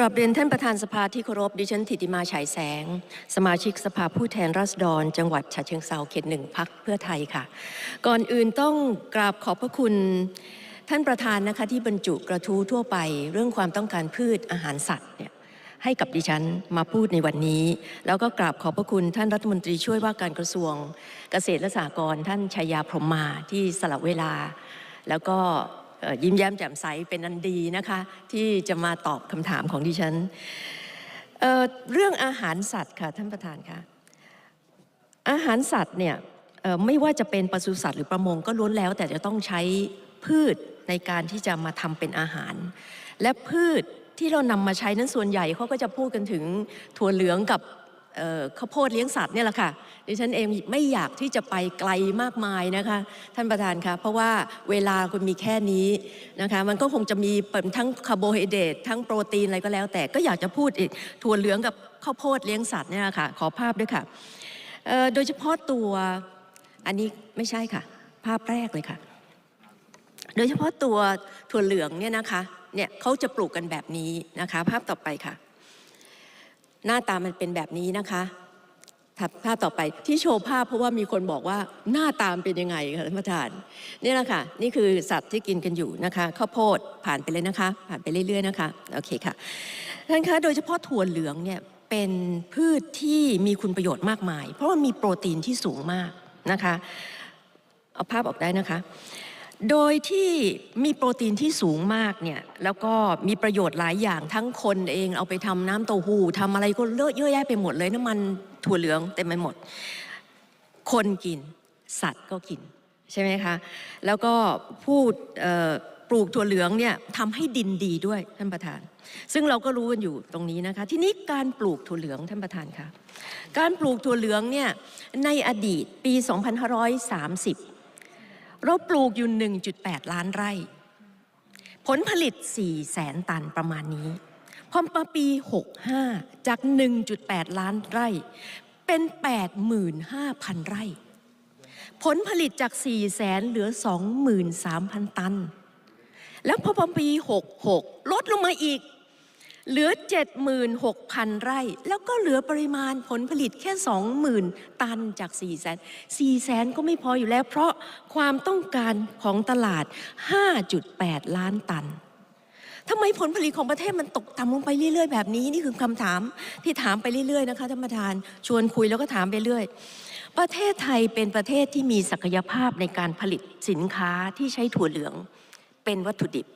ราบเรียนท่านประธานสภาที่เคารพดิฉันธิติมาฉายแสง สมาชิกสภาผู้แทนราษฎร จังหวัดฉะเชิงเซาเขตหนึ่งพักเพื่อไทยค่ะ ก่อนอื่นต้องกราบขอบพระคุณท่านประธานนะคะที่บรรจุกระทู้ทั่วไป เรื่องความต้องการพืชอาหารสัตว์เนี่ยให้กับดิฉันมาพูดในวันนี้ แล้วก็กราบขอบพระคุณท่านรัฐมนตรีช่วยว่าการกระทรวงเกษตรและสหกรณ์ท่านชัยยาพรหมมาที่สละเวลา แล้วก็ ยิ้มแย้มแจ่มใสเป็นอันดีนะคะ ที่จะมาตอบคำถามของดิฉันเเรื่องอาหารสัตว์ค่ะท่านประธานคะอาหารสัตว์เนี่ยไม่ว่าจะเป็นปศุสัตว์หรือประมงก็ล้วนแล้ว แต่จะต้องใช้พืชในการที่จะมาทำเป็นอาหาร และพืชที่เรานำมาใช้นั้นส่วนใหญ่เขาก็จะพูดกันถึงถั่วเหลืองกับ ข้าวโพดเลี้ยงสัตว์เนี่ยแหละค่ะดิฉันเองไม่อยากที่จะไปไกลมากมายนะคะ ท่านประธานคะเพราะว่าเวลาคุณมีแค่นี้นะคะมันก็คงจะมีทั้งคาร์โบไฮเดรตทั้งโปรตีนอะไรก็แล้ว แต่ก็อยากจะพูดอีกถั่วเหลืองกับข้าวโพดเลี้ยงสัตว์เนี่ยค่ะขอภาพด้วยค่ะโดยเฉพาะตัวอันนี้ไม่ใช่ค่ะ ภาพแรกเลยค่ะ โดยเฉพาะตัวถั่วเหลืองเนี่ยนะคะเนี่ยเขาจะปลูกกันแบบนี้นะคะ ภาพต่อไปค่ะ หน้าตามันเป็นแบบนี้นะคะถัดภาพต่อไปที่โชว์ภาพเพราะว่ามีคนบอกว่าหน้าตามนเป็นยังไงคะท่านประธานนี่แหละค่ะนี่คือสัตว์ที่กินกันอยู่นะคะข้าวโพดผ่านไปเลยนะคะ ผ่านไปเรื่อยๆนะคะโอเคค่ะท่านคะโดยเฉพาะถั่วเหลืองเนี่ยเป็นพืชที่มีคุณประโยชน์มากมาย เพราะว่ามีโปรตีนที่สูงมากนะคะ เอาภาพออกได้นะคะ โดยที่มีโปรตีนที่สูงมากเนี่ยแล้วก็มีประโยชน์หลายอย่างทั้งคนเองเอาไปทำน้ำเต้าหู้ทำอะไรก็เลอะเยอะแยะไปหมดเลยน้ำมันถั่วเหลืองเต็มไปหมด คนกินสัตว์ก็กินใช่ไหมคะ แล้วก็พูดปลูกถั่วเหลืองเนี่ยทำให้ดินดีด้วยท่านประธาน ซึ่งเราก็รู้กันอยู่ตรงนี้นะคะ ทีนี้การปลูกถั่วเหลืองท่านประธานคะการปลูกถั่วเหลืองเนี่ยในอดีตปี 2530 เราปลูกอยู่ 1.8 ล้านไร่ ผลผลิต 4 แสนตันประมาณนี้ พอมาปี 65 จาก 1.8 ล้านไร่ เป็น 85,000 ไร่ ผลผลิตจาก 4 แสนเหลือ 23,000 ตัน แล้วพอพอปี 66 ลดลงมาอีก เหลือ 76,000 ไร่ แล้วก็เหลือปริมาณผลผลิตแค่ 20,000 ตันจาก4แสน4แสนก็ไม่พออยู่แล้ว เพราะความต้องการของตลาด 5.8 ล้านตันทำไมผลผลิตของประเทศมันตกต่ำลงไปเรื่อย ๆ แบบนี้ นี่คือคำถามที่ถามไปเรื่อย ๆ นะคะท่านประธาน ชวนคุยแล้วก็ถามไปเรื่อย ประเทศไทยเป็นประเทศที่มีศักยภาพในการผลิตสินค้าที่ใช้ถั่วเหลือง เป็นวัตถุดิบ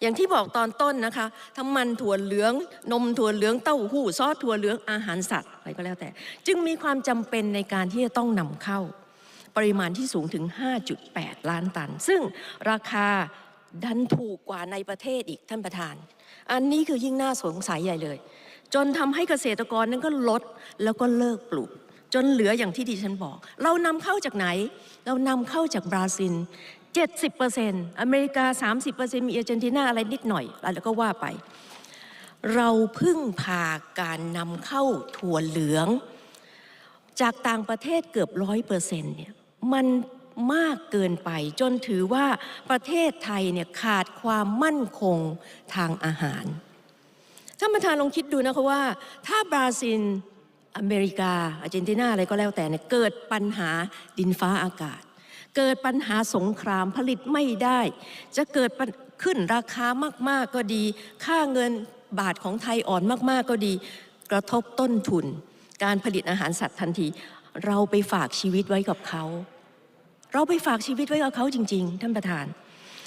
อย่างที่บอกตอนต้นนะคะทั้งมันถั่วเหลือง นมถั่วเหลืองเต้าหู้ซอสถั่วเหลืองอาหารสัตว์อะไรก็แล้วแต่ จึงมีความจำเป็นในการที่จะต้องนำเข้า ปริมาณที่สูงถึง 5.8 ล้านตัน ซึ่งราคาดันถูกกว่าในประเทศอีกท่านประธาน อันนี้คือยิ่งน่าสงสัยใหญ่เลย จนทำให้เกษตรกรนั้นก็ลดแล้วก็เลิกปลูกจนเหลืออย่างที่ดิฉันบอก เรานำเข้าจากไหน เรานำเข้าจากบราซิล 70%อเมริกา 30%มีอาร์เจนตินาอะไรนิดหน่อย แล้วก็ว่าไป เราพึ่งพาการนำเข้าถั่วเหลือง จากต่างประเทศเกือบร้อยเปอร์เซ็นต์เนี่ยมันมากเกินไปจนถือว่าประเทศไทยเนี่ยขาดความมั่นคงทางอาหารท่านประธานลองคิดดูนะคะว่า ถ้าบราซิลอเมริกาอาร์เจนตินาอะไรก็แล้วแต่เนี่ยเกิดปัญหาดินฟ้าอากาศ เกิดปัญหาสงครามผลิตไม่ได้ จะเกิดขึ้นราคามาก ๆ ก็ดี ค่าเงินบาทของไทยอ่อนมาก ๆ ก็ดี กระทบต้นทุน การผลิตอาหารสัตว์ทันที เราไปฝากชีวิตไว้กับเขา เราไปฝากชีวิตไว้กับเขาจริง ๆ ท่านประธาน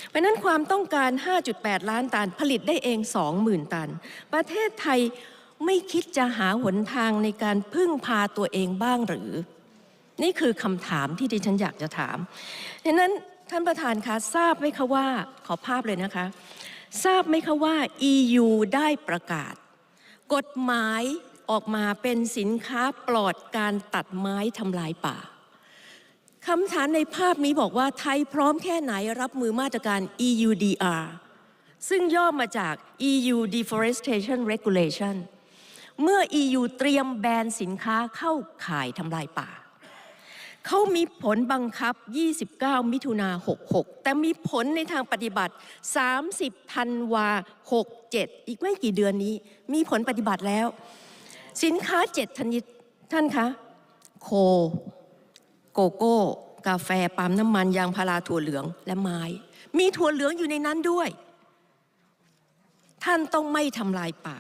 เพราะนั้นความต้องการ 5.8 ล้านตัน ผลิตได้เอง 20,000 ตัน ประเทศไทยไม่คิดจะหาหนทางในการพึ่งพาตัวเองบ้างหรือ นี่คือคำถามที่ดิฉันอยากจะถามดังนั้นท่านประธานคะทราบไหมคะว่าขอภาพเลยนะคะ ทราบไหมคะว่า EU ได้ประกาศ กฎหมายออกมาเป็นสินค้าปลอดการตัดไม้ทำลายป่าคำถามในภาพนี้บอกว่าไทยพร้อมแค่ไหนรับมือมาตรการ EUDR ซึ่งย่อมาจาก EU Deforestation Regulation เมื่อ EU เตรียมแบนสินค้าเข้าข่ายทำลายป่า เขามีผลบังคับ 29 มิถุนา66 แต่มีผลในทางปฏิบัติ 30ธันวา67 อีกไม่กี่เดือนนี้ มีผลปฏิบัติแล้ว สินค้าเจ็ดชนิดท่านคะ โค โกโก้ กาแฟปาล์มน้ำมันยางพาราถั่วเหลืองและไม้ มีถั่วเหลืองอยู่ในนั้นด้วย ท่านต้องไม่ทำลายป่า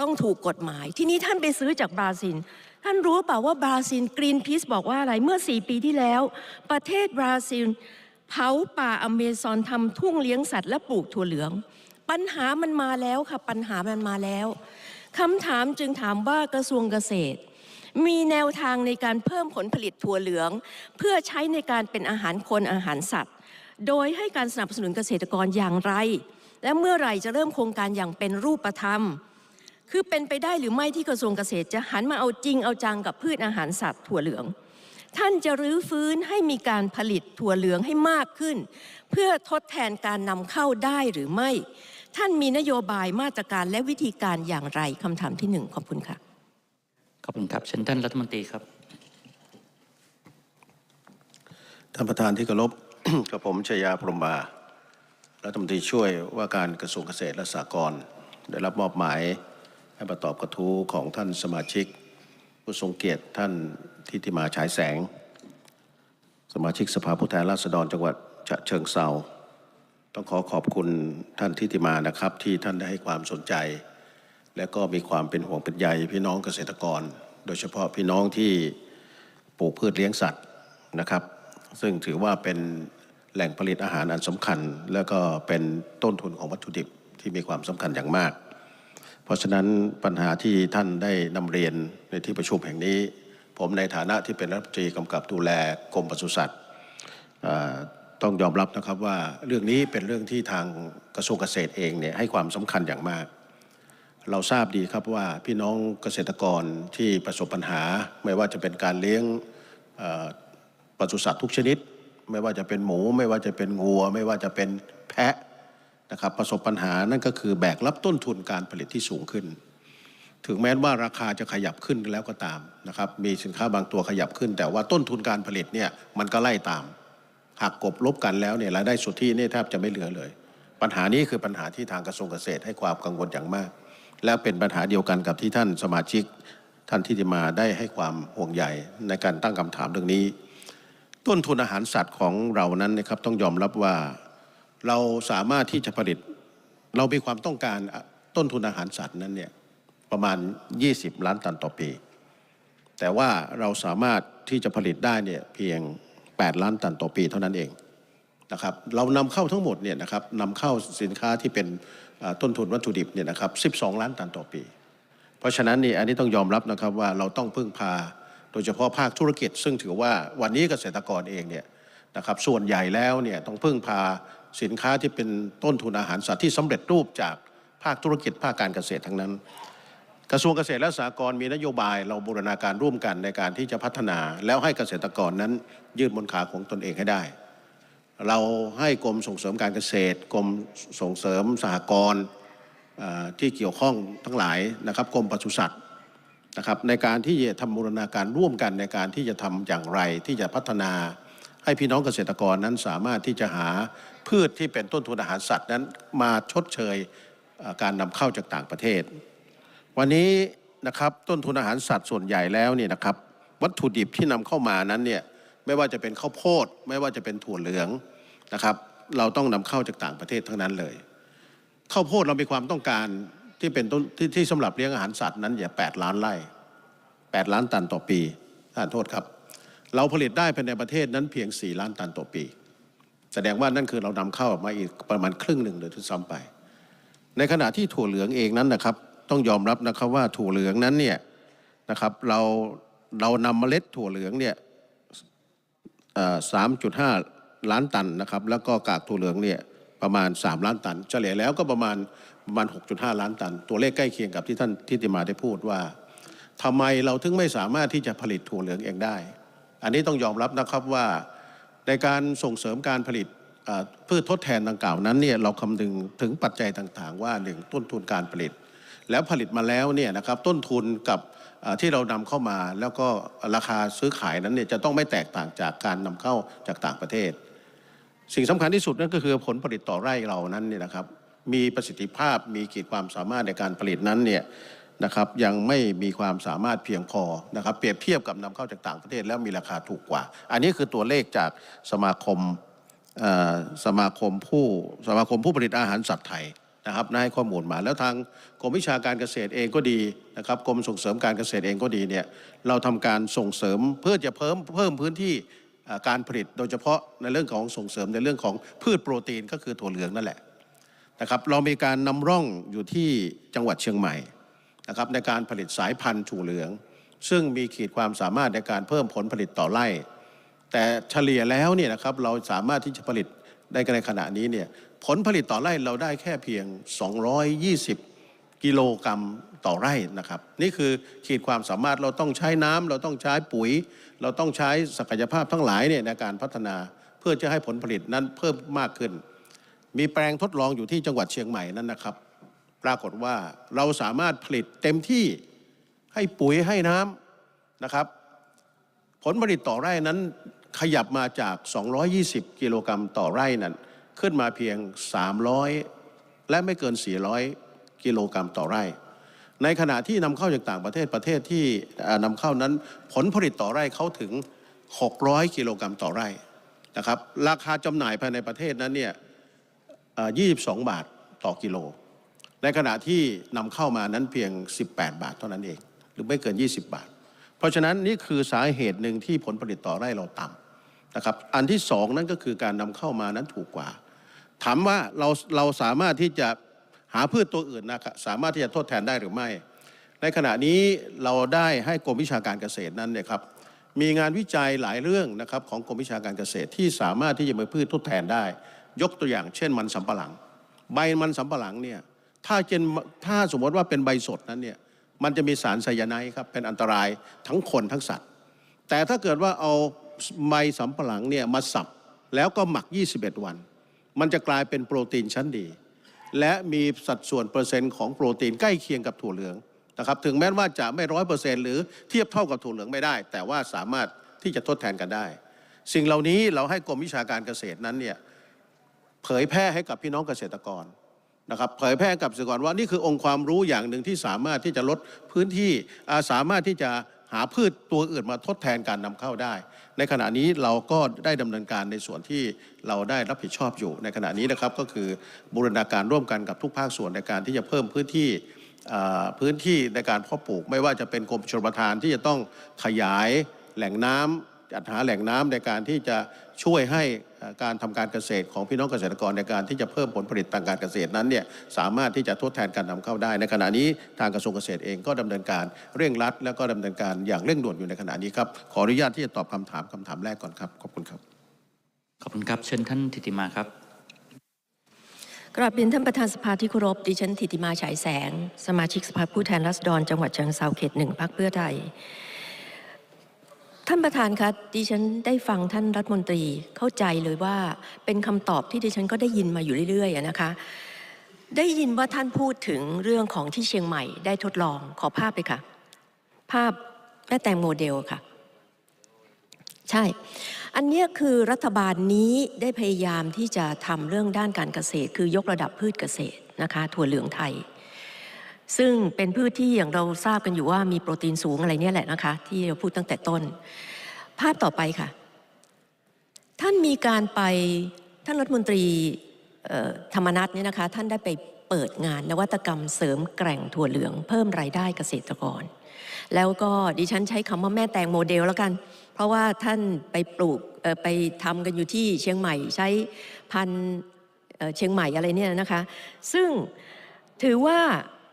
ต้องถูกกฎหมาย ที่นี้ท่านไปซื้อจากบราซิล ท่านรู้เปล่าว่าบราซิลกรีนพีซบอกว่าอะไรเมื่อ 4 ปีที่แล้ว ประเทศบราซิล เผาป่าอเมซอนทำทุ่งเลี้ยงสัตว์และปลูกถั่วเหลือง ปัญหามันมาแล้วค่ะ ปัญหามันมาแล้วคำถามจึงถามว่ากระทรวงเกษตร มีแนวทางในการเพิ่มผลผลิตถั่วเหลือง เพื่อใช้ในการเป็นอาหารคนอาหารสัตว์ โดยให้การสนับสนุนเกษตรกรอย่างไร และเมื่อไหร่จะเริ่มโครงการอย่างเป็นรูปธรรม คือเป็นไปได้หรือไม่ที่กระทรวงเกษตรจะหันมาเอาจริงเอาจังกับพืชอาหารสัตว์ถั่วเหลือง ท่านจะรื้อฟื้นให้มีการผลิตถั่วเหลืองให้มากขึ้น เพื่อทดแทนการนำเข้าได้หรือไม่ ท่านมีนโยบายมาตรการและวิธีการอย่างไรคำถามที่หนึ่งขอบคุณค่ะขอบคุณครับเชิญท่านรัฐมนตรีครับท่านประธานที่เคารพกับผมชยาพรหมมารัฐมนตรีช่วยว่าการกระทรวงเกษตรและสหกรณ์ได้รับมอบหมาย ให้มาตอบกระทู้ของท่านสมาชิก ผู้ทรงเกียรติท่านทิติมาฉายแสง สมาชิกสภาผู้แทนราษฎรจังหวัดฉะเชิงเซาต้องขอขอบคุณท่านทิติมานะครับ ที่ท่านได้ให้ความสนใจ และก็มีความเป็นห่วงเป็นใยพี่น้องเกษตรกร โดยเฉพาะพี่น้องที่ปลูกพืชเลี้ยงสัตว์นะครับ ซึ่งถือว่าเป็นแหล่งผลิตอาหารอันสำคัญ แล้วก็เป็นต้นทุนของวัตถุดิบที่มีความสำคัญอย่างมาก เพราะฉะนั้นปัญหาที่ท่านได้นำเรียนในที่ประชุมแห่งนี้ ผมในฐานะที่เป็นรัฐมนตรีกำกับดูแลกรมปศุสัตว์ต้องยอมรับนะครับว่าเรื่องนี้เป็นเรื่องที่ทางกระทรวงเกษตรเองเนี่ยให้ความสำคัญอย่างมาก เราทราบดีครับว่าพี่น้องเกษตรกรที่ประสบปัญหา ไม่ว่าจะเป็นการเลี้ยงปศุสัตว์ทุกชนิด ไม่ว่าจะเป็นหมู ไม่ว่าจะเป็นงัว ไม่ว่าจะเป็นแพะ นะครับประสบปัญหานั่นก็คือแบกรับต้นทุนการผลิตที่สูงขึ้น ถึงแม้ว่าราคาจะขยับขึ้นแล้วก็ตามนะครับมีสินค้าบางตัวขยับขึ้น แต่ว่าต้นทุนการผลิตเนี่ยมันก็ไล่ตาม หากกบลบกันแล้วเนี่ยรายได้สุทธิเนี่ยแทบจะไม่เหลือเลย ปัญหานี้คือปัญหาที่ทางกระทรวงเกษตรให้ความกังวลอย่างมาก และเป็นปัญหาเดียวกันกับที่ท่านสมาชิก ท่านที่จะมาได้ให้ความห่วงใยในการตั้งคำถามเรื่องนี้ ต้นทุนอาหารสัตว์ของเรานั้นนะครับต้องยอมรับว่า เราสามารถที่จะผลิต เรามีความต้องการต้นทุนอาหารสัตว์นั้นเนี่ยประมาณ 20 ล้านตันต่อปี แต่ว่าเราสามารถที่จะผลิตได้เนี่ยเพียง 8 ล้านตันต่อปีเท่านั้นเองนะครับเรานำเข้าทั้งหมดเนี่ยนะครับนำเข้าสินค้าที่เป็นต้นทุนวัตถุดิบเนี่ยนะครับ12 ล้านตันต่อปี เพราะฉะนั้นนี่อันนี้ต้องยอมรับนะครับว่าเราต้องพึ่งพาโดยเฉพาะภาคธุรกิจ ซึ่งถือว่าวันนี้เกษตรกรเองเนี่ยนะครับส่วนใหญ่แล้วเนี่ยต้องพึ่งพา สินค้าที่เป็นต้นทุนอาหารสัตว์ที่สำเร็จรูปจากภาคธุรกิจภาคการเกษตรทั้งนั้น กระทรวงเกษตรและสหกรณ์มีนโยบายเราบูรณาการร่วมกันในการที่จะพัฒนา แล้วให้เกษตรกรนั้นยืดบนขาของตนเองให้ได้ เราให้กรมส่งเสริมการเกษตรกรมส่งเสริมสหกรณ์ที่เกี่ยวข้องทั้งหลายนะครับกรมปศุสัตว์นะครับในการที่จะทำบูรณาการร่วมกันในการที่จะทำอย่างไรที่จะพัฒนาให้พี่น้องเกษตรกรนั้นสามารถที่จะหา พืชที่เป็นต้นทุนอาหารสัตว์นั้นมาชดเชยการนำเข้าจากต่างประเทศ วันนี้นะครับต้นทุนอาหารสัตว์ส่วนใหญ่แล้วเนี่ยนะครับวัตถุดิบที่นำเข้ามานั้นเนี่ยไม่ว่าจะเป็นข้าวโพด ไม่ว่าจะเป็นถั่วเหลืองนะครับเราต้องนำเข้าจากต่างประเทศทั้งนั้นเลยข้าวโพดเรามีความต้องการที่เป็นต้นที่ที่สำหรับเลี้ยงอาหารสัตว์นั้นอย่าแปดล้านไร่แปดล้านตันต่อปีท่านโทษครับ เราผลิตได้ภายในประเทศนั้นเพียง 4 ล้านตันต่อปี แสดงว่านั่นคือเรานำเข้ามาอีกประมาณครึ่งหนึ่งเลยทุกซ้ำไป ในขณะที่ถั่วเหลืองเองนั้นนะครับ ต้องยอมรับนะครับว่าถั่วเหลืองนั้นเนี่ยนะครับเราเรานำเมล็ดถั่วเหลืองเนี่ยสามจุดห้าล้านตันนะครับ แล้วก็กากถั่วเหลืองเนี่ยประมาณ 3 ล้านตัน เฉลี่ยแล้วก็ประมาณประมาณ 6.5 ล้านตัน ตัวเลขใกล้เคียงกับที่ท่านทิติมาได้พูดว่าทำไมเราถึงไม่สามารถที่จะผลิตถั่วเหลืองเองได้ อันนี้ต้องยอมรับนะครับว่า ในการส่งเสริมการผลิตพืชทดแทนดังกล่าวนั้นเนี่ยเราคำนึงถึงปัจจัยต่างๆ ว่าหนึ่งต้นทุนการผลิต แล้วผลิตมาแล้วเนี่ยนะครับต้นทุนกับที่เรานำเข้ามาแล้วก็ราคาซื้อขายนั้นเนี่ยจะต้องไม่แตกต่างจากการนำเข้าจากต่างประเทศ สิ่งสำคัญที่สุดนั่นก็คือผลผลิตต่อไร่เรานั้นเนี่ยนะครับมีประสิทธิภาพมีขีดความสามารถในการผลิตนั้นเนี่ย นะครับยังไม่มีความสามารถเพียงพอนะครับเปรียบเทียบกับนำเข้าจากต่างประเทศแล้วมีราคาถูกกว่า อันนี้คือตัวเลขจากสมาคมสมาคมผู้สมาคมผู้ผลิตอาหารสัตว์ไทยนะครับได้ให้ข้อมูลมา แล้วทางกรมวิชาการเกษตรเองก็ดีนะครับกรมส่งเสริมการเกษตรเองก็ดีเนี่ยเราทำการส่งเสริมเพื่อจะเพิ่มเพิ่มพื้นที่การผลิตโดยเฉพาะในเรื่องของส่งเสริมในเรื่องของพืชโปรตีนก็คือถั่วเหลืองนั่นแหละนะครับเรามีการนำร่องอยู่ที่จังหวัดเชียงใหม่ นะครับในการผลิตสายพันธุ์ถั่วเหลือง ซึ่งมีขีดความสามารถในการเพิ่มผลผลิตต่อไร่ แต่เฉลี่ยแล้วเนี่ยนะครับเราสามารถที่จะผลิตได้ในขณะนี้เนี่ยผลผลิตต่อไร่เราได้แค่เพียง 220 กิโลกรัมต่อไร่นะครับ นี่คือขีดความสามารถเราต้องใช้น้ำเราต้องใช้ปุ๋ย เราต้องใช้ศักยภาพทั้งหลายเนี่ยในการพัฒนาเพื่อจะให้ผลผลิตนั้นเพิ่มมากขึ้น มีแปลงทดลองอยู่ที่จังหวัดเชียงใหม่นั่นนะครับ ปรากฏว่าเราสามารถผลิตเต็มที่ให้ปุ๋ยให้น้ำนะครับ ผลผลิตต่อไร่นั้นขยับมาจาก 220 กิโลกรัมต่อไร่นั้น ขึ้นมาเพียง 300 และไม่เกิน 400 กิโลกรัมต่อไร่ ในขณะที่นำเข้าจากต่างประเทศประเทศที่นำเข้านั้นผลผลิตต่อไร่เขาถึง 600 กิโลกรัมต่อไร่นะครับ ราคาจำหน่ายภายในประเทศนั้นเนี่ย22 บาทต่อกิโล ในขณะที่นำเข้ามานั้นเพียง 18 บาทเท่านั้นเอง หรือไม่เกิน 20 บาท เพราะฉะนั้นนี่คือสาเหตุหนึ่งที่ผลผลิตต่อไร่เราต่ำนะครับ อันที่สองนั่นก็คือการนำเข้ามานั้นถูกกว่า ถามว่าเราเราสามารถที่จะหาพืชตัวอื่นนะครับสามารถที่จะทดแทนได้หรือไม่ ในขณะนี้เราได้ให้กรมวิชาการเกษตรนั้นเนี่ยครับมีงานวิจัยหลายเรื่องนะครับของกรมวิชาการเกษตรที่สามารถที่จะมาพืชทดแทนได้ ยกตัวอย่างเช่นมันสำปะหลัง ใบมันสำปะหลังเนี่ย ถ้าเจนถ้าสมมติว่าเป็นใบสดนั้นเนี่ยมันจะมีสารไซยาไนด์ครับเป็นอันตรายทั้งคนทั้งสัตว์ แต่ถ้าเกิดว่าเอาใบสำปะหลังเนี่ยมาสับแล้วก็หมัก 21 วัน มันจะกลายเป็นโปรตีนชั้นดี และมีสัดส่วนเปอร์เซ็นต์ของโปรตีนใกล้เคียงกับถั่วเหลืองนะครับถึงแม้ว่าจะไม่ร้อยเปอร์เซ็นต์หรือเทียบเท่ากับถั่วเหลืองไม่ได้ แต่ว่าสามารถที่จะทดแทนกันได้ สิ่งเหล่านี้เราให้กรมวิชาการเกษตรนั้นเนี่ยเผยแพร่ให้กับพี่น้องเกษตรกร นะครับเผยแพร่กับเกษตรกรว่านี่คือองค์ความรู้อย่างหนึ่งที่สามารถที่จะลดพื้นที่สามารถที่จะหาพืชตัวอื่นมาทดแทนการนำเข้าได้ ในขณะนี้เราก็ได้ดำเนินการในส่วนที่เราได้รับผิดชอบอยู่ ในขณะนี้นะครับก็คือบูรณาการร่วมกันกับทุกภาคส่วนในการที่จะเพิ่มพื้นที่พื้นที่ในการเพาะปลูก ไม่ว่าจะเป็นกรมชลประทานที่จะต้องขยายแหล่งน้ำจัดหาแหล่งน้ำในการที่จะ ช่วยให้อ่าการทำการเกษตรของพี่น้องเกษตรกรในการที่จะเพิ่มผลผลิตทางการเกษตรนั้นเนี่ยสามารถที่จะทดแทนการนำเข้าได้ ในขณะนี้ทางกระทรวงเกษตรเองก็ดำเนินการเร่งรัด แล้วก็ดำเนินการอย่างเร่งด่วนอยู่ในขณะนี้ครับขออนุญาตที่จะตอบคำถามคำถามแรกก่อนครับขอบคุณครับขอบคุณครับเชิญท่านทิติมาครับกราบเรียนท่านประธานสภาที่เคารพดิฉันธิติมาฉายแสง สมาชิกสภาผู้แทนราษฎรจังหวัดเชียงรายเขตหนึ่งพรรคเพื่อไทย ท่านประธานคะดิฉันได้ฟังท่านรัฐมนตรีเข้าใจเลยว่าเป็นคำตอบที่ดิฉันก็ได้ยินมาอยู่เรื่อยๆนะคะ ได้ยินว่าท่านพูดถึงเรื่องของที่เชียงใหม่ได้ทดลองขอภาพเลยค่ะ ภาพแม่แตงโมเดลค่ะ ใช่ อันนี้คือรัฐบาลนี้ได้พยายามที่จะทำเรื่องด้านการเกษตร คือยกระดับพืชเกษตรนะคะ ถั่วเหลืองไทย ซึ่งเป็นพืชที่อย่างเราทราบกันอยู่ว่ามีโปรตีนสูงอะไรเนี่ยแหละนะคะ ที่เราพูดตั้งแต่ต้น ภาพต่อไปค่ะ ท่านมีการไปท่านรัฐมนตรีธรรมนัฐเนี่ยนะคะ ท่านได้ไปเปิดงานนวัตกรรมเสริมแกร่งถั่วเหลือง เพิ่มรายได้เกษตรกร แล้วก็ดิฉันใช้คำว่าแม่แตงโมเดลแล้วกัน เพราะว่าท่านไปปลูกไปทำกันอยู่ที่เชียงใหม่ใช้พันเชียงใหม่อะไรเนี่ยนะคะ ซึ่งถือว่า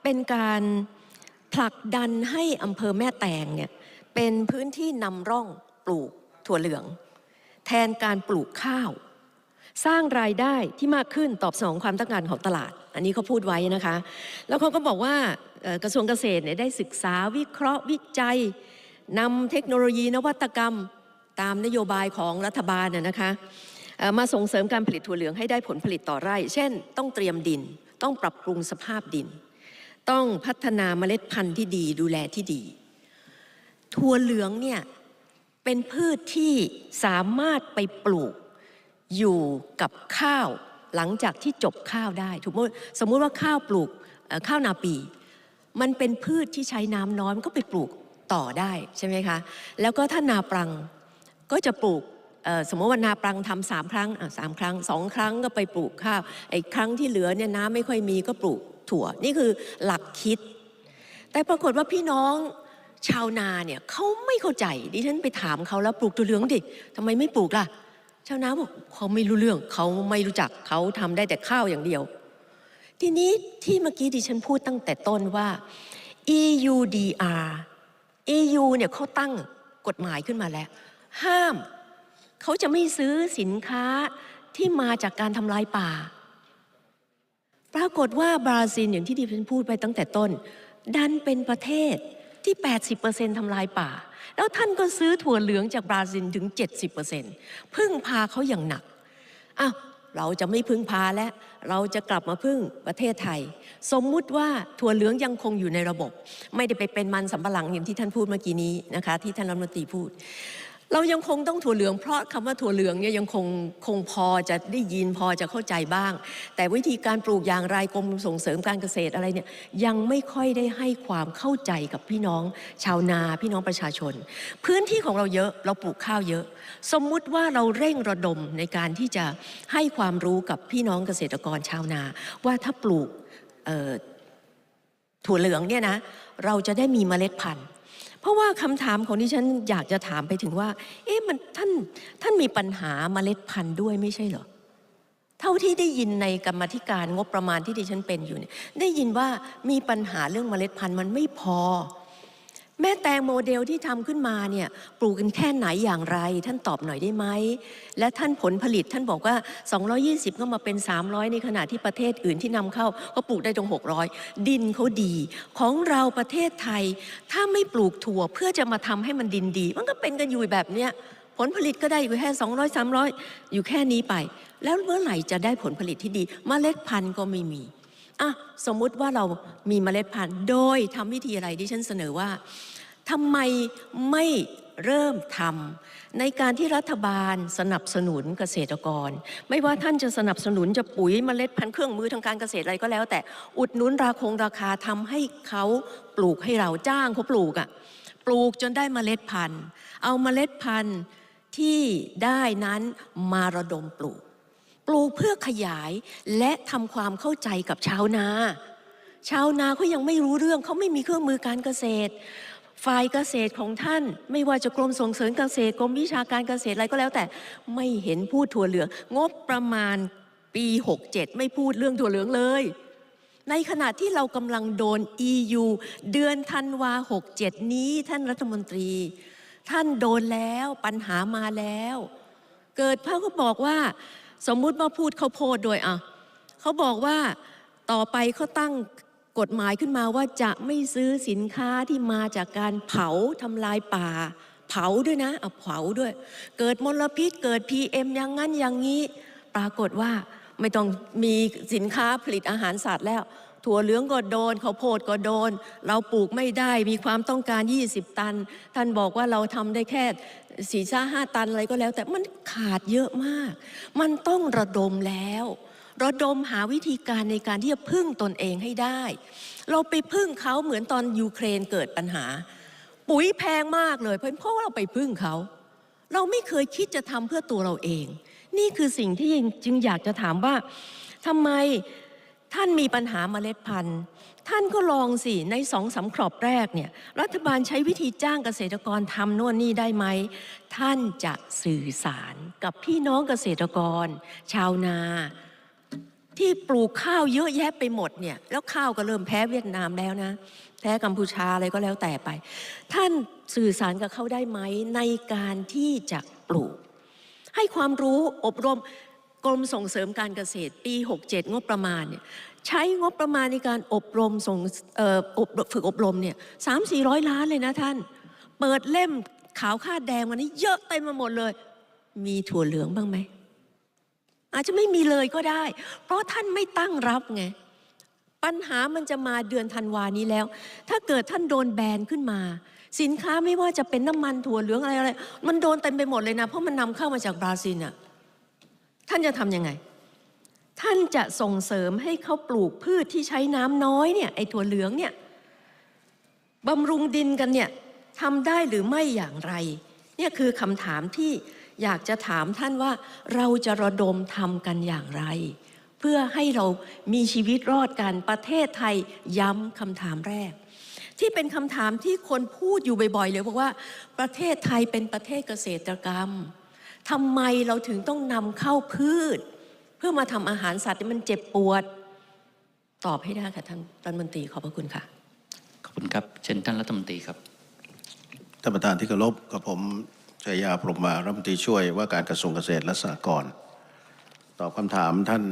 เป็นการผลักดันให้อำเภอแม่แตงเนี่ยเป็นพื้นที่นำร่องปลูกถั่วเหลือง แทนการปลูกข้าว สร้างรายได้ที่มากขึ้นตอบสนองความต้องการของตลาด อันนี้เขาพูดไว้นะคะ แล้วเขาก็บอกว่ากระทรวงเกษตรเนี่ยได้ศึกษาวิเคราะห์วิจัยนำเทคโนโลยีนวัตกรรมตามนโยบายของรัฐบาลน่ะนะคะมาส่งเสริมการผลิตถั่วเหลืองให้ได้ผลผลิตต่อไร่ เช่น ต้องเตรียมดิน ต้องปรับปรุงสภาพดิน ต้องพัฒนาเมล็ดพันธุ์ที่ดีดูแลที่ดี ถั่วเหลืองเนี่ยเป็นพืชที่สามารถไปปลูกอยู่กับข้าวหลังจากที่จบข้าวได้ถูกไหมสมมุติว่าข้าวปลูกข้าวนาปี มันเป็นพืชที่ใช้น้ำน้อยมันก็ไปปลูกต่อได้ใช่ไหมคะแล้วก็ถ้านาปรังก็จะปลูกสมมติว่านาปรังทำสามครั้งสามครั้งสองครั้งก็ไปปลูกข้าวไอ้ครั้งที่เหลือเนี่ยน้ำไม่ค่อยมีก็ปลูก ถั่ว นี่คือหลักคิด แต่ปรากฏว่าพี่น้องชาวนาเนี่ยเขาไม่เข้าใจดิฉันไปถามเขาแล้วปลูกตัวเหลืองดิทำไมไม่ปลูกล่ะ ชาวนาบอกเขาไม่รู้เรื่องเขาไม่รู้จักเขาทำได้แต่ข้าวอย่างเดียว ทีนี้ที่เมื่อกี้ดิฉันพูดตั้งแต่ต้นว่า EUDR EU เนี่ยเขาตั้งกฎหมายขึ้นมาแล้ว ห้าม เขาจะไม่ซื้อสินค้าที่มาจากการทำลายป่า ปรากฏว่าบราซิลอย่างที่ดิฉันพูดไปตั้งแต่ต้น ดันเป็นประเทศที่ 80%ทำลายป่า แล้วท่านก็ซื้อถั่วเหลืองจากบราซิลถึง 70%พึ่งพาเขาอย่างหนักอ้าวเราจะไม่พึ่งพาแล้ว เราจะกลับมาพึ่งประเทศไทย สมมุติว่าถั่วเหลืองยังคงอยู่ในระบบ ไม่ได้ไปเป็นมันสำปะหลังอย่างที่ท่านพูดเมื่อกี้นี้นะคะ ที่ท่านรัฐมนตรีพูด เรายังคงต้องถั่วเหลืองเพราะคำว่าถั่วเหลืองเนี่ยยังคงคงพอจะได้ยินพอจะเข้าใจบ้าง แต่วิธีการปลูกอย่างไรกรมส่งเสริมการเกษตรอะไรเนี่ยยังไม่ค่อยได้ให้ความเข้าใจกับพี่น้องชาวนาพี่น้องประชาชน พื้นที่ของเราเยอะเราปลูกข้าวเยอะ สมมุติว่าเราเร่งระดมในการที่จะให้ความรู้กับพี่น้องเกษตรกรชาวนา ว่าถ้าปลูกถั่วเหลืองเนี่ยนะเราจะได้มีเมล็ดพันธุ์ เพราะว่าคำถามของดิฉันอยากจะถามไปถึงว่า เอ๊ะมันท่านท่านมีปัญหาเมล็ดพันธุ์ด้วยไม่ใช่เหรอเท่าที่ได้ยินในกรรมธิการงบประมาณที่ดิฉันเป็นอยู่เนี่ยได้ยินว่ามีปัญหาเรื่องเมล็ดพันธุ์มันไม่พอ แม่แตงโมเดลที่ทำขึ้นมาเนี่ยปลูกกันแค่ไหนอย่างไร ท่านตอบหน่อยได้ไหม และท่านผลผลิตท่านบอกว่า 220 ก็มาเป็น 300 ในขณะที่ประเทศอื่นที่นำเข้าก็ปลูกได้ตรง 600 ดินเขาดี ของเราประเทศไทย ถ้าไม่ปลูกถั่วเพื่อจะมาทำให้มันดินดี มันก็เป็นกันอยู่แบบเนี้ยผลผลิตก็ได้อยู่แค่ 200 300 อยู่แค่นี้ไป แล้วเมื่อไหร่จะได้ผลผลิตที่ดีมเมล็ดพันธุ์ก็ไม่มีอะสมมุติว่าเรามีเมล็ดพันธุ์ โดยทำวิธีอะไรที่ฉันเสนอว่า ทำไมไม่เริ่มทำในการที่รัฐบาลสนับสนุนเกษตรกร ไม่ว่าท่านจะสนับสนุนจะปุ๋ยเมล็ดพันธุ์เครื่องมือทางการเกษตรอะไรก็แล้ว แต่อุดหนุนราคงราคาทำให้เขาปลูกให้เราจ้างเขาปลูกอะ่ะปลูกจนได้เมล็ดพันธุ์ เอาเมล็ดพันธุ์ที่ได้นั้นมาระดมปลูก ปลูกเพื่อขยายและทำความเข้าใจกับชาวนา ชาวนาเขายังไม่รู้เรื่องเขาไม่มีเครื่องมือการเกษตร ฝ่ายเกษตรของท่าน ไม่ว่าจะกรมส่งเสริมเกษตรกรมวิชาการเกษตรอะไรก็แล้วแต่ไม่เห็นพูดถั่วเหลืองงบประมาณปี 67 ไม่พูดเรื่องถั่วเหลืองเลย ในขณะที่เรากำลังโดน EU เดือนธันวา 67 นี้ท่านรัฐมนตรี ท่านโดนแล้วปัญหามาแล้ว เกิดพระก็บอกว่า สมมุติว่าพูดข้าวโพดโดยอะเขาบอกว่าต่อไปเขาตั้ง กฎหมายขึ้นมาว่าจะไม่ซื้อสินค้าที่มาจากการเผาทำลายป่า เผาด้วยนะเอาเผาด้วย เกิดมลพิษเกิด PM อย่างนั้นอย่างนี้ ปรากฏว่าไม่ต้องมีสินค้าผลิตอาหารสัตว์แล้ว ถั่วเหลืองก็โดนข้าวโพดก็โดน เราปลูกไม่ได้มีความต้องการ 20 ตัน ท่านบอกว่าเราทำได้แค่สี่ซ่าห้าตันอะไรก็แล้ว แต่มันขาดเยอะมาก มันต้องระดมแล้ว ระดมหาวิธีการในการที่จะพึ่งตนเองให้ได้ เราไปพึ่งเขาเหมือนตอนยูเครนเกิดปัญหา ปุ๋ยแพงมากเลยเพราะว่าเราไปพึ่งเขาเราไม่เคยคิดจะทำเพื่อตัวเราเอง นี่คือสิ่งที่จึงอยากจะถามว่าทำไมท่านมีปัญหาเมล็ดพันธุ์ ท่านก็ลองสิ ในสองสาครอบแรกเนี่ย รัฐบาลใช้วิธีจ้างเกษตรกรทำโน่นนี่ได้ไหม ท่านจะสื่อสารกับพี่น้องเกษตรกร ชาวนา ที่ปลูกข้าวเยอะแยะไปหมดเนี่ย แล้วข้าวก็เริ่มแพ้เวียดนามแล้วนะ แพ้กัมพูชาอะไรก็แล้วแต่ไป ท่านสื่อสารกับเขาได้ไหมในการที่จะปลูก ให้ความรู้อบรมกรมส่งเสริมการเกษตรปี 67 งบประมาณเนี่ยใช้งบประมาณในการอบรมส่งอบฝึกอบรมเนี่ยสามสี่ร้อยล้านเลยนะท่าน เปิดเล่มขาวคาดแดงวันนี้เยอะเต็มมาหมดเลย มีถั่วเหลืองบ้างไหม อาจจะไม่มีเลยก็ได้ เพราะท่านไม่ตั้งรับไง ปัญหามันจะมาเดือนธันวานี้แล้ว ถ้าเกิดท่านโดนแบนขึ้นมา สินค้าไม่ว่าจะเป็นน้ำมันถั่วเหลืองอะไรอะไรมันโดนเต็มไปหมดเลยนะ เพราะมันนำเข้ามาจากบราซิลน่ะท่านจะทำยังไง ท่านจะส่งเสริมให้เขาปลูกพืชที่ใช้น้ำน้อยเนี่ยไอ้ถั่วเหลืองเนี่ยบำรุงดินกันเนี่ยทำได้หรือไม่อย่างไร เนี่ยคือคำถามที่ อยากจะถามท่านว่าเราจะระดมทำกันอย่างไร เพื่อให้เรามีชีวิตรอดกันประเทศไทยย้ำคำถามแรก ที่เป็นคำถามที่คนพูดอยู่บ่อยๆเลยบอกว่าประเทศไทยเป็นประเทศเกษตรกรรมทำไมเราถึงต้องนำเข้าพืช เพื่อมาทำอาหารสัตว์ที่มันเจ็บปวด ตอบให้ได้ค่ะท่านรัฐมนตรีขอบพระคุณค่ะขอบคุณครับเชิญท่านรัฐมนตรีครับท่านประธานที่เคารพกับผม ชัยยาพรหมารัฐมนตรีช่วยว่าการกระทรวงเกษตรและสหกรณ์ตอบคำถามท่าน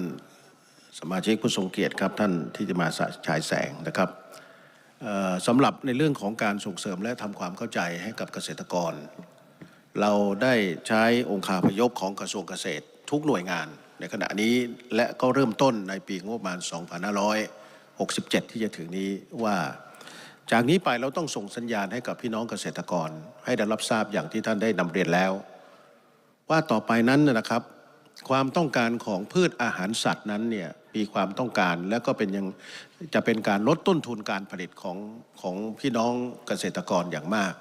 สมาชิกผู้ทรงเกียรติครับท่านที่จะมาฉายแสงนะครับสำหรับในเรื่องของการส่งเสริมและทำความเข้าใจให้กับเกษตรกร เราได้ใช้องค์คาพยพของกระทรวงเกษตรทุกหน่วยงาน ในขณะนี้และก็เริ่มต้นในปีงบประมาณ 2567 ที่จะถึงนี้ว่า จากนี้ไปเราต้องส่งสัญญาณให้กับพี่น้องเกษตรกร ให้ได้รับทราบอย่างที่ท่านได้นำเรียนแล้ว ว่าต่อไปนั้นนะนะครับ ความต้องการของพืชอาหารสัตว์นั้นเนี่ยมีความต้องการและก็เป็นยังจะเป็นการลดต้นทุนการผลิตของของพี่น้องเกษตรกรอย่างมาก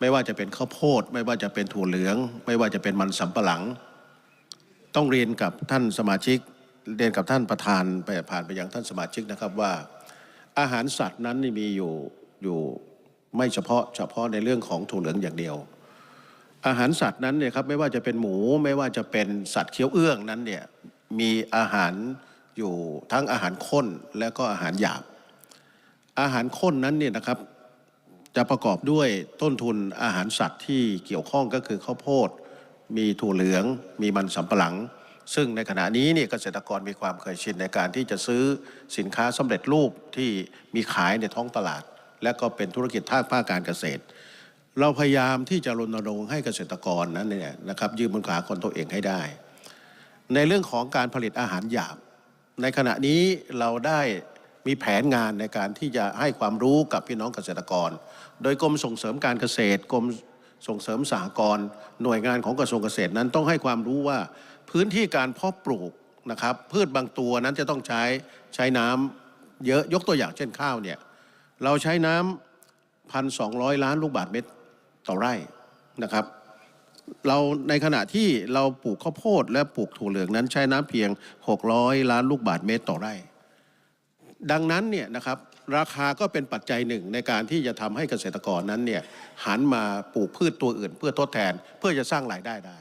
ไม่ว่าจะเป็นข้าวโพด ไม่ว่าจะเป็นถั่วเหลือง ไม่ว่าจะเป็นมันสำปะหลัง ต้องเรียนกับท่านสมาชิกเรียนกับท่านประธานไปผ่านไปยังท่านสมาชิกนะครับว่า อาหารสัตว์นั้นมีอยู่อยู่ไม่เฉพาะเฉพาะในเรื่องของถั่วเหลืองอย่างเดียว อาหารสัตว์นั้นเนี่ยครับไม่ว่าจะเป็นหมูไม่ว่าจะเป็นสัตว์เคี้ยวเอื้องนั้นเนี่ยมีอาหารอยู่ทั้งอาหารข้นและก็อาหารหยาบ อาหารข้นนั้นเนี่ยนะครับจะประกอบด้วยต้นทุนอาหารสัตว์ที่เกี่ยวข้องก็คือข้าวโพด มีถั่วเหลือง มีมันสำปะหลัง ซึ่งในขณะนี้เนี่ยเกษตรกรมีความเคยชินในการที่จะซื้อสินค้าสำเร็จรูปที่มีขายในท้องตลาด และก็เป็นธุรกิจภาคภาคการเกษตร เราพยายามที่จะรณรงค์ให้เกษตรกรนั้นเนี่ยนะครับยืนบนขาคนตัวเองให้ได้ ในเรื่องของการผลิตอาหารหยาบ ในขณะนี้เราได้มีแผนงานในการที่จะให้ความรู้กับพี่น้องเกษตรกร โดยกรมส่งเสริมการเกษตรกรมส่งเสริมสหกรณ์หน่วยงานของกระทรวงเกษตรนั้นต้องให้ความรู้ว่า พื้นที่การเพาะปลูกนะครับพืชบางตัวนั้นจะต้องใช้ใช้น้ำเยอะยกตัวอย่างเช่นข้าวเนี่ยเราใช้น้ำพันสองล้านลูกบาศก์เมตรต่อไร่นะครับ เราในขณะที่เราปลูกข้าวโพดและปลูกถั่วเหลืองนั้นใช้น้ำเพียง 600 ล้านลูกบาศก์เมตรต่อไร่ ดังนั้นเนี่ยนะครับราคาก็เป็นปัจจัยหนึ่งในการที่จะทำให้เกษตรกรนั้นเนี่ยหันมาปลูกพืชตัวอื่น เพื่อทดแทนเพื่อจะสร้างรายได้ได้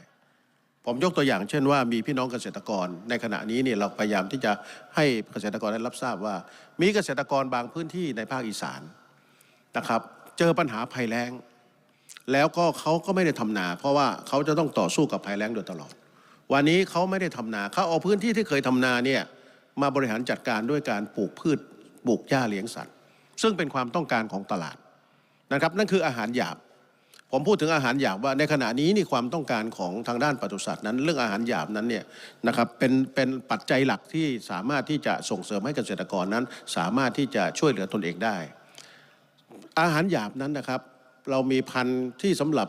ผมยกตัวอย่างเช่นว่ามีพี่น้องเกษตรกรในขณะนี้เนี่ยเราพยายามที่จะให้เกษตรกรได้รับทราบว่า มีเกษตรกรบางพื้นที่ในภาคอีสานนะครับ เจอปัญหาภัยแล้ง แล้วก็เขาก็ไม่ได้ทำนา เพราะว่าเขาจะต้องต่อสู้กับภัยแล้งโดยตลอด วันนี้เขาไม่ได้ทำนาเขาเอาพื้นที่ที่เคยทำนาเนี่ยมาบริหารจัดการด้วยการปลูกพืชปลูกหญ้าเลี้ยงสัตว์ ซึ่งเป็นความต้องการของตลาดนะครับ นั่นคืออาหารหยาบ ผมพูดถึงอาหารหยาบว่าในขณะนี้นี่ความต้องการของทางด้านปศุสัตว์นั้น เรื่องอาหารหยาบนั้นเนี่ยนะครับเป็นเป็นปัจจัยหลักที่สามารถที่จะส่งเสริมให้เกษตรกรนั้น สามารถที่จะช่วยเหลือตนเองได้ อาหารหยาบนั้นนะครับ เรามีพันธุ์ที่สำหรับ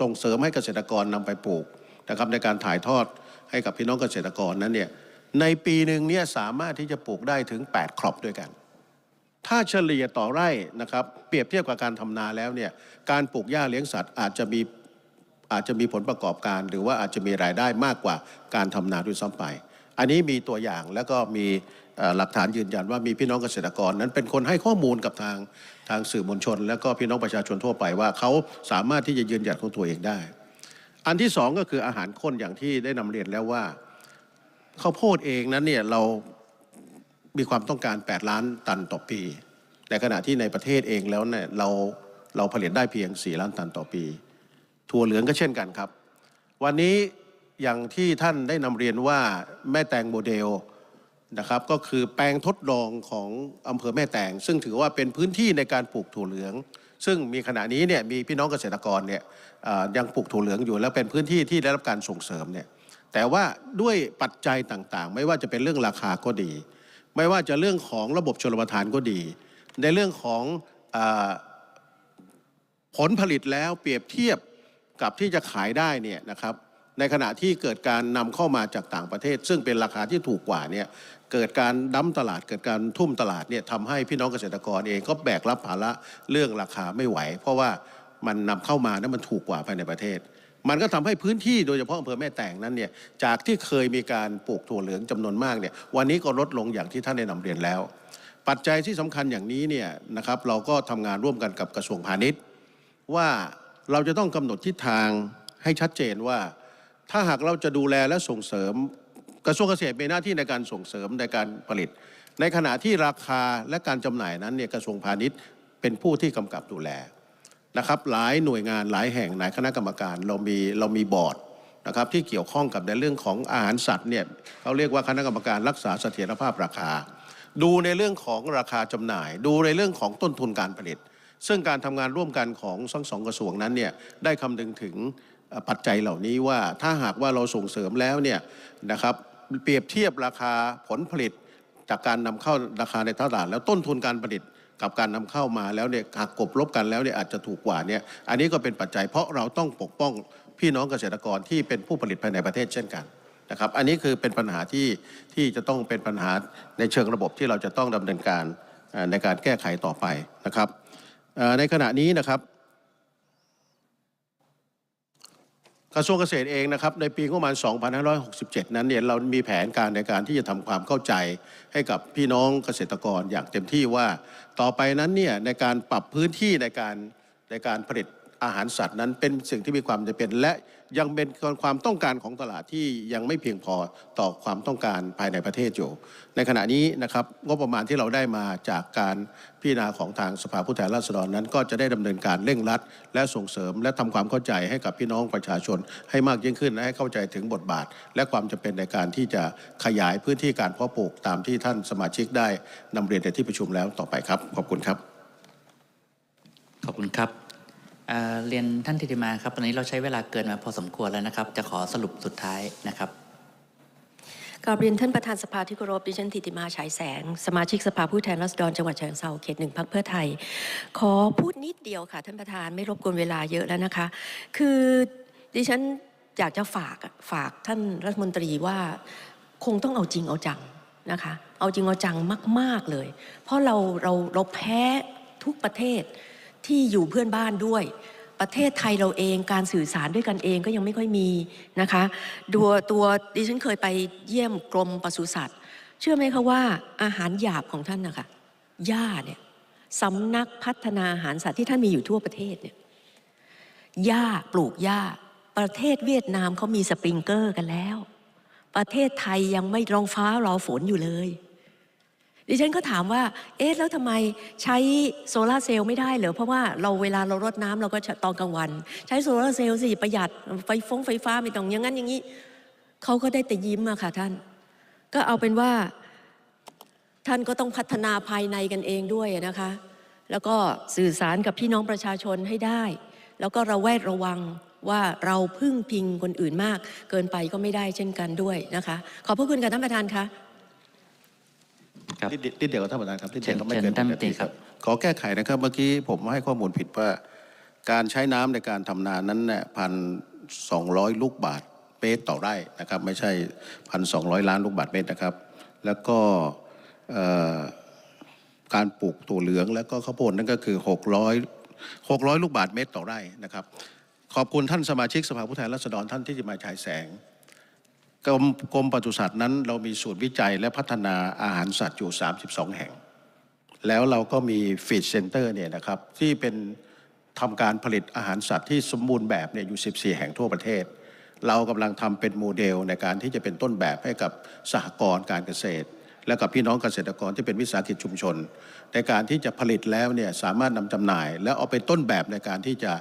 ส่งเสริมให้เกษตรกรนำไปปลูกนะครับในการถ่ายทอดให้กับพี่น้องเกษตรกรนั้นเนี่ยในปีหนึ่งเนี่ยสามารถที่จะปลูกได้ถึง 8 ครอบด้วยกัน ถ้าเฉลี่ยต่อไร่นะครับเปรียบเทียบกับการทำนาแล้วเนี่ยการปลูกหญ้าเลี้ยงสัตว์อาจจะมีอาจจะมีผลประกอบการ หรือว่าอาจจะมีรายได้มากกว่าการทำนาด้วยซ้ำไป อันนี้มีตัวอย่างแล้วก็มีหลักฐานยืนยันว่ามีพี่น้องเกษตรกรนั้นเป็นคนให้ข้อมูลกับทางทางสื่อมวลชน แล้วก็พี่น้องประชาชนทั่วไปว่าเขาสามารถที่จะยืนหยัดของตัวเองได้ อันที่สองก็คืออาหารข้นอย่างที่ได้นำเรียนแล้วว่าข้าวโพดเองนั้นเนี่ยเรา มีความต้องการ 8 ล้านตันต่อปี ในขณะที่ในประเทศเองแล้วเนี่ยเราเราผลิตได้เพียง 4 ล้านตันต่อปี ถั่วเหลืองก็เช่นกันครับ วันนี้อย่างที่ท่านได้นำเรียนว่าแม่แตงโมเดลนะครับก็คือแปลงทดลองของอำเภอแม่แตง ซึ่งถือว่าเป็นพื้นที่ในการปลูกถั่วเหลือง ซึ่งมีขณะนี้เนี่ยมีพี่น้องเกษตรกรเนี่ยยังปลูกถั่วเหลืองอยู่ แล้วเป็นพื้นที่ที่ได้รับการส่งเสริมเนี่ยแต่ว่าด้วยปัจจัยต่างๆ ไม่ว่าจะเป็นเรื่องราคาก็ดี ไม่ว่าจะเรื่องของระบบชลประทานก็ดี ในเรื่องของอผลผลิตแล้วเปรียบเทียบกับที่จะขายได้เนี่ยนะครับในขณะที่เกิดการนำเข้ามาจากต่างประเทศ ซึ่งเป็นราคาที่ถูกกว่าเนี่ยเกิดการดั้มตลาดเกิดการทุ่มตลาดเนี่ยทำให้พี่น้องเกษตรกรเองก็แบกรับภาระเรื่องราคาไม่ไหว เพราะว่ามันนำเข้ามานั้นมันถูกกว่าภายในประเทศ มันก็ทำให้พื้นที่โดยเฉพาะอำเภอแม่แตงนั้นเนี่ยจากที่เคยมีการปลูกถั่วเหลืองจำนวนมากเนี่ยวันนี้ก็ลดลงอย่างที่ท่านได้นำเรียนแล้ว ปัจจัยที่สำคัญอย่างนี้เนี่ยนะครับเราก็ทำงานร่วมกันกับกระทรวงพาณิชย์ ว่าเราจะต้องกำหนดทิศทางให้ชัดเจนว่า ถ้าหากเราจะดูแลและส่งเสริมกระทรวงเกษตรมีหน้าที่ในการส่งเสริมในการผลิต ในขณะที่ราคาและการจำหน่ายนั้นเนี่ยกระทรวงพาณิชย์เป็นผู้ที่กำกับดูแล นะครับหลายหน่วยงานหลายแห่งหลายคณะกรรมการเรามีเรามีบอร์ดนะครับที่เกี่ยวข้องกับในเรื่องของอาหารสัตว์เนี่ยเขาเรียกว่าคณะกรรมการรักษาเสถียรภาพราคา ดูในเรื่องของราคาจำหน่าย ดูในเรื่องของต้นทุนการผลิต ซึ่งการทำงานร่วมกันของทั้งสองกระทรวงนั้นเนี่ยได้คำนึงถึงปัจจัยเหล่านี้ว่าถ้าหากว่าเราส่งเสริมแล้วเนี่ยนะครับเปรียบเทียบราคาผลผลิต จากการนำเข้าราคาในตลาดแล้วต้นทุนการผลิต กับการนำเข้ามาแล้วเนี่ยหากกบลบกันแล้วเนี่ยอาจจะถูกกว่าเนี่ยอันนี้ก็เป็นปัจจัยเพราะเราต้องปกป้องพี่น้องเกษตรกรที่เป็นผู้ผลิตภายในประเทศเช่นกันนะครับ อันนี้คือเป็นปัญหาที่ที่จะต้องเป็นปัญหาในเชิงระบบที่เราจะต้องดำเนินการในการแก้ไขต่อไปนะครับในขณะนี้นะครับ กระทรวงเกษตรเองนะครับในปีงบประมาณ 2567 นั้นเนี่ยเรามีแผนการในการที่จะทำความเข้าใจให้กับพี่น้องเกษตรกรอย่างเต็มที่ว่า ต่อไปนั้นเนี่ยในการปรับพื้นที่ในการในการผลิต อาหารสัตว์นั้นเป็นสิ่งที่มีความจำเป็น และยังเป็นความต้องการของตลาดที่ยังไม่เพียงพอต่อความต้องการภายในประเทศอยู่ ในขณะนี้นะครับงบประมาณที่เราได้มาจากการพิจารณาของทางสภาผู้แทนราษฎรนั้น ก็จะได้ดำเนินการเร่งรัด และส่งเสริม และทำความเข้าใจให้กับพี่น้องประชาชน ให้มากยิ่งขึ้นและให้เข้าใจถึงบทบาท และความจำเป็นในการที่จะขยายพื้นที่การเพาะปลูกตามที่ท่านสมาชิกได้นำเรียนในที่ประชุมแล้วต่อไปครับขอบคุณครับ ขอบคุณครับ เรียนท่านธิติมาครับวันนี้เราใช้เวลาเกินมาพอสมควรแล้วนะครับ จะขอสรุปสุดท้ายนะครับกราบเรียนท่านประธานสภาที่เคารพดิฉันธิติมาฉายแสง สมาชิกสภาผู้แทนราษฎรจังหวัดฉะเชิงเทราเขตหนึ่งพักเพื่อไทย ขอพูดนิดเดียวค่ะ ท่านประธานไม่รบกวนเวลาเยอะแล้วนะคะ คือดิฉันอยากจะฝากฝากท่านรัฐมนตรีว่าคงต้องเอาจริงเอาจังนะคะ เอาจริงเอาจังมาก ๆเลย เพราะเราเราเราแพ้ทุกประเทศ ที่อยู่เพื่อนบ้านด้วย ประเทศไทยเราเองการสื่อสารด้วยกันเองก็ยังไม่ค่อยมีนะคะตัวตัวดิฉันเคยไปเยี่ยมกรมปศุสัตว์ เชื่อไหมคะว่าอาหารหยาบของท่านนะคะหญ้าเนี่ยสำนักพัฒนาอาหารสัตว์ที่ท่านมีอยู่ทั่วประเทศเนี่ยหญ้าปลูกหญ้า ประเทศเวียดนามเขามีสปริงเกอร์กันแล้ว ประเทศไทยยังไม่รองฟ้ารอฝนอยู่เลย ดิฉันก็ถามว่า เอ๊ะแล้วทำไมใช้โซลาเซลล์ไม่ได้เหรอเพราะว่าเราเวลาเรารดน้ำเราก็ตอนกลางวัน ใช้โซลาเซลล์สิประหยัดไฟฟงไฟฟ้าไม่ต้องอย่างนั้นอย่างนี้เขาก็ได้แต่ยิ้มอะค่ะท่าน ก็เอาเป็นว่าท่านก็ต้องพัฒนาภายในกันเองด้วยนะคะ แล้วก็สื่อสารกับพี่น้องประชาชนให้ได้ แล้วก็ระแวดระวังว่าเราพึ่งพิงคนอื่นมาก เกินไปก็ไม่ได้เช่นกันด้วยนะคะ ขอบพระคุณค่ะท่านประธานคะ ครับ นิดเดียวนิดเดียวครับท่านประธานครับนิดเดียวครับเชิไม่ญเกินท่านหงรัฐมนตรีครับขอแก้ไขนะครับเมื่อกี้ผมให้ข้อมูลผิดว่า การใช้น้ำในการทำนานั้นเนี่ยพันสองร้อยลูกบาทเมตรต่อไร่นะครับ ไม่ใช่พันสองร้อยล้านลูกบาทเมตรนะครับ แล้วก็เอ่อการปลูกถั่วเหลืองแล้วก็ข้าวโพดนั่นก็คือ 600 600 ลูกบาทเมตรต่อไร่นะครับ ขอบคุณท่านสมาชิกสภาผู้แทนราษฎรท่านที่จะมาฉายแสง กรมกรมปศุสัตว์นั้น เรามีศูนย์วิจัยและพัฒนาอาหารสัตว์อยู่ 32 แห่ง แล้วเราก็มีฟีดเซ็นเตอร์เนี่ยนะครับที่เป็นทำการผลิตอาหารสัตว์ที่สมบูรณ์แบบเนี่ยอยู่ 14 แห่งทั่วประเทศ เรากำลังทำเป็นโมเดลในการที่จะเป็นต้นแบบให้กับสหกรณ์การเกษตร และกับพี่น้องเกษตรกรที่เป็นวิสาหกิจชุมชน ในการที่จะผลิตแล้วเนี่ยสามารถนำจำหน่าย แล้วเอาเป็นต้นแบบในการที่จะ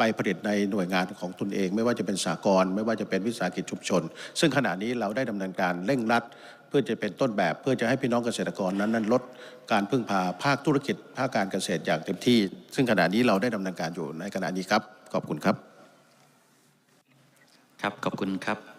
ไปผลิตในหน่วยงานของตนเอง ไม่ว่าจะเป็นสากลไม่ว่าจะเป็นวิสาหกิจชุมชน ซึ่งขณะนี้เราได้ดำเนินการเร่งรัด เพื่อจะเป็นต้นแบบเพื่อจะให้พี่น้องเกษตรกรนั้นนั้นลดการพึ่งพาภาคธุรกิจ ภาคการเกษตรอย่างเต็มที่ ซึ่งขณะนี้เราได้ดำเนินการอยู่ในขณะนี้ครับ ขอบคุณครับ ครับขอบคุณครับ